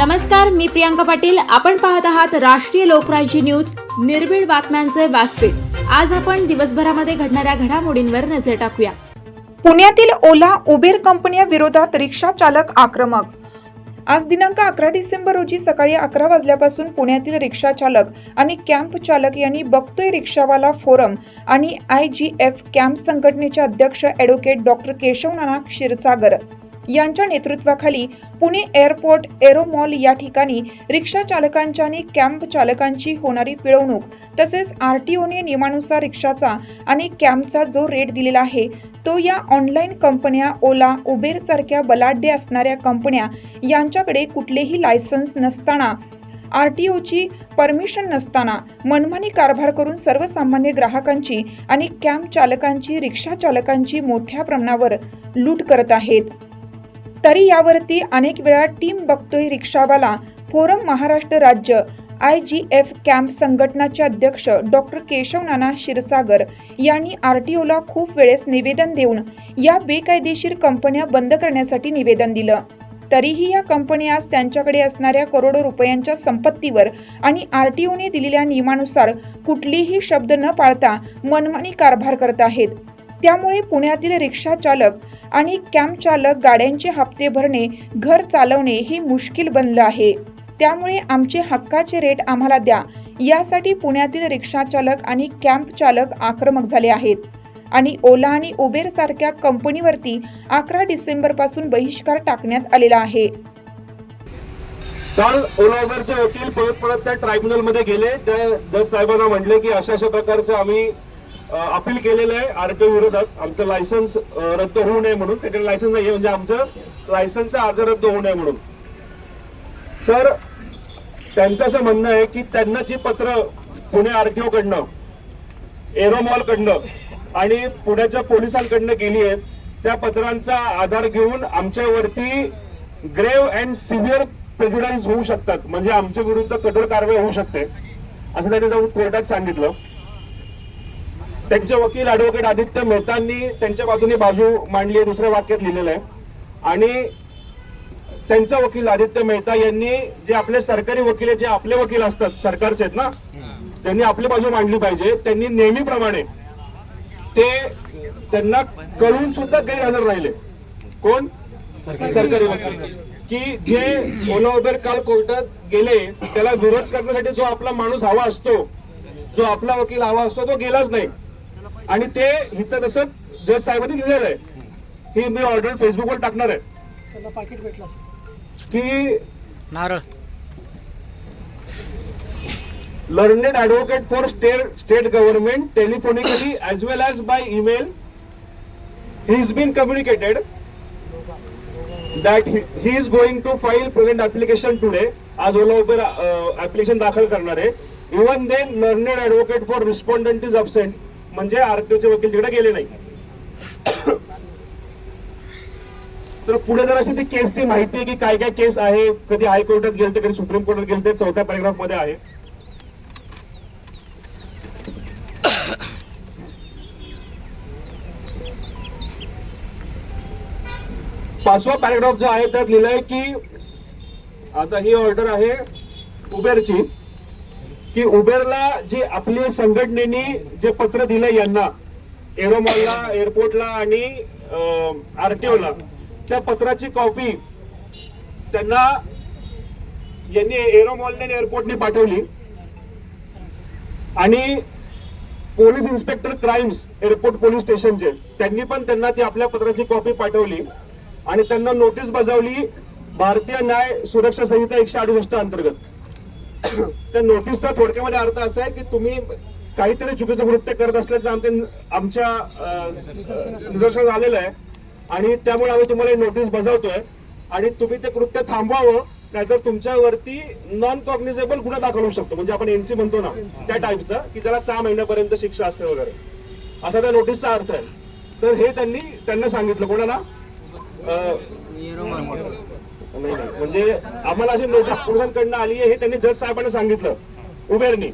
नमस्कार मी प्रियांका पाटील. आपण पाहत आहात राष्ट्रीय लोकराज्य न्यूज. निर्भीड बातम्यांचे व्यासपीठ. आज आपण दिवसभरामध्ये घडणाऱ्या घडामोडींवर नजर टाकूया. पुण्यातील ओला उबेर कंपन्या विरोधात रिक्षा चालक आक्रमक. आज दिनांक अकरा डिसेंबर रोजी सकाळी अकरा वाजल्यापासून पुण्यातील रिक्षा चालक आणि कॅम्प चालक यांनी बघतोय रिक्षावाला फोरम आणि आय जी एफ कॅम्प संघटनेचे अध्यक्ष ॲडव्होकेट डॉक्टर केशव नाना क्षीरसागर. यांच्या नेतृत्वाखाली पुणे एअरपोर्ट एरो मॉल या ठिकाणी रिक्षा चालकांच्या आणि कॅम्प चालकांची होणारी पिळवणूक तसेच आर टी ओने नियमानुसार रिक्षाचा आणि कॅम्पचा जो रेट दिलेला आहे तो या ऑनलाईन कंपन्या ओला उबेर सारख्या बलाढ्य असणाऱ्या कंपन्या यांच्याकडे कुठलेही लायसन्स नसताना आर टी ओची परमिशन नसताना मनमानी कारभार करून सर्वसामान्य ग्राहकांची आणि कॅम्प चालकांची रिक्षा चालकांची मोठ्या प्रमाणावर लूट करत आहेत. तरी यावरती अनेक वेळा टीम बघतोय रिक्षावाला. फोरम महाराष्ट्र राज्य. आय जी एफ कॅम्प संघटनाचे अध्यक्ष डॉक्टर केशव नाना क्षीरसागर यांनी आर टी ओला खूप वेळेस निवेदन देऊन या बेकायदेशीर कंपन्या बंद करण्यासाठी निवेदन दिलं. तरीही या कंपन्या आज त्यांच्याकडे असणाऱ्या करोडो रुपयांच्या संपत्तीवर आणि आर टी ओने दिलेल्या नियमानुसार कुठलीही शब्द न पाळता मनमानी कारभार करत आहेत. त्यामुळे पुण्यातील रिक्षा चालक आणि कॅम्प चालक गाड्यांचे हप्ते भरणे घर चालवणे हे मुश्किल बनलं आहे. त्यामुळे आमचे हक्काचे रेट आम्हाला द्या. यासाठी पुण्यातील रिक्षा चालक आणि कॅम्प चालक आक्रमक झाले आहेत. आणि ओला आणि उबेर सारख्या कंपनीवरती अकरा डिसेंबरपासून बहिष्कार टाकण्यात आलेला आहे. काल ओला उबेरचे वकील परत परत त्या ट्रायब्युनलमध्ये गेले. त्या जज साहेबांना म्हणले की अशा अशा प्रकारचं आम्ही अपील केलेलं आहे आरटीओ विरोधात आमचं लायसन्स रद्द होऊ नये म्हणून. त्याकडे लायसन्स नाही म्हणजे आमचं लायसन्सचा अर्ज रद्द होऊ नये म्हणून. तर त्यांचं असं म्हणणं आहे की त्यांना जी पत्र पुणे आरटीओ कडनं एरोमॉल कडनं आणि पुण्याच्या पोलिसांकडनं गेली आहेत त्या पत्रांचा आधार घेऊन आमच्यावरती ग्रेव अँड सिव्हिअर प्रेज्युडाईज होऊ शकतात. म्हणजे आमच्या विरुद्ध कठोर कारवाई होऊ शकते. असं त्यांनी जाऊन कोर्टात सांगितलं. त्यांचे वकील ऍडव्होकेट आदित्य मेहतांनी त्यांच्या बाजूने बाजू मांडली आहे दुसऱ्या वाक्यात लिहिलेलं आहे. आणि त्यांचा वकील आदित्य मेहता यांनी जे आपले सरकारी वकील आहेत जे आपले वकील असतात सरकारचे आहेत ना त्यांनी आपली बाजू मांडली पाहिजे. त्यांनी नेहमीप्रमाणे ते त्यांना कळून सुद्धा गैरहजर राहिले. कोण? सरकारी वकील. की जे ओला उबेर काल कोर्टात गेले त्याला विरोध करण्यासाठी जो आपला माणूस हवा असतो जो आपला वकील हवा असतो तो गेलाच नाही. आणि ते हितदर्शक जज साहेबांनी लिहिलेलं आहे की मी ऑर्डर फेसबुकवर टाकणार आहे. की नारळ. Learned advocate for state state government telephonically as well as by email he is been communicated that he is going to file present application today आज ओला उबेर अप्लिकेशन दाखल करणार आहे. Even then learned advocate for respondent is absent म्हणजे आरटीओचे वकील तिकडे गेले नाही. तर पुढे जर अशी ती केसची माहिती आहे की काय काय केस आहे कधी हायकोर्टात गेलते कधी सुप्रीम कोर्टात गेलते चौथ्या पॅरेग्राफमध्ये आहे. पाचवा पॅरेग्राफ जो आहे त्यात लिहिलंय की आता ही ऑर्डर आहे उबेरची. की उबेरला जी आपली संघटनेनी जे पत्र दिलं यांना एरोमॉलला एअरपोर्टला आणि आरटीओला त्या पत्राची कॉपी त्यांना यांनी एरोमॉलने आणि एअरपोर्टने पाठवली. आणि police inspector crimes airport police स्टेशनचे त्यांनी पण त्यांना ती आपल्या पत्राची कॉपी पाठवली. आणि त्यांना नोटीस बजावली भारतीय न्याय सुरक्षा संहिता एकशे अडुसष्ट अंतर्गत. त्या नोटीसचा थोडक्यामध्ये अर्थ असा आहे की तुम्ही काहीतरी चुकीचं कृत्य करत असल्याचं आमच्या आमच्या निदर्शन झालेलं आहे. आणि त्यामुळे आम्ही तुम्हाला नोटीस बजावतोय. आणि तुम्ही ते कृत्य थांबवावं नाहीतर तुमच्यावरती नॉन कॉग्निझेबल गुन्हा दाखल होऊ शकतो. म्हणजे आपण एनसी म्हणतो ना त्या टाईपचा की त्याला सहा महिन्यापर्यंत शिक्षा असते वगैरे. असा त्या नोटीसचा अर्थ आहे. तर हे त्यांनी त्यांना सांगितलं. कोणाला? नाही, नाही. म्हणजे आम्हाला अशी नोटीस पोलिसांकडनं आली आहे हे त्यांनी जज साहेबांना सांगितलं उबेरनी.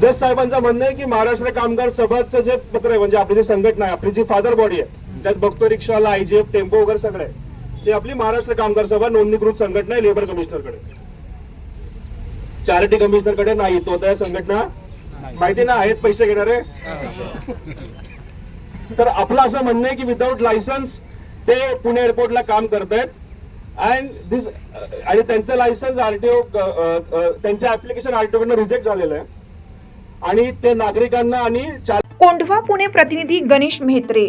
जज साहेबांचं म्हणणं आहे की महाराष्ट्र कामगार सभाचं जे पत्र आहे म्हणजे आपली जी संघटना आहे आपली जी फादर बॉडी आहे त्यात बघतो रिक्षावाला आयजीएफ टेम्पो वगैरे सगळं आहे. ते आपली महाराष्ट्र कामगार सभा नोंदणीकृत संघटना आहे लेबर कमिशनरकडे. चॅरिटी कमिशनरकडे नाही तो त्या संघटना माहिती ना आहेत पैसे घेणारे? तर आपलं असं म्हणणं आहे की विदाऊट लायसन्स ते पुणे एअरपोर्टला काम करतायत. अँड दिस uh, आणि त्यांचं लायसन्स आरटीओ त्यांचं ऍप्लिकेशन आरटीओ कडनं रिजेक्ट झालेलं आहे. आणि ते नागरिकांना आणि कोंढवा पुणे प्रतिनिधी गणेश मेहत्रे.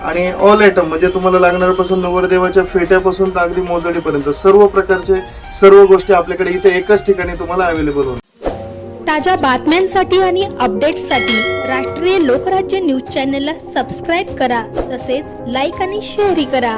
आणि ऑल आयटम म्हणजे तुम्हाला लागणाऱ्यापासून नवरदेवाच्या फेट्यापासून तर अगदी मोजडीपर्यंत सर्व प्रकारचे सर्व गोष्टी आपल्याकडे इथे एकाच ठिकाणी तुम्हाला अवेलेबल होणार ताज्या बातम्यांसाठी आणि अपडेट्ससाठी राष्ट्रीय लोकराज्य न्यूज चॅनलला सबस्क्राईब करा तसेच लाईक आणि शेअरही करा.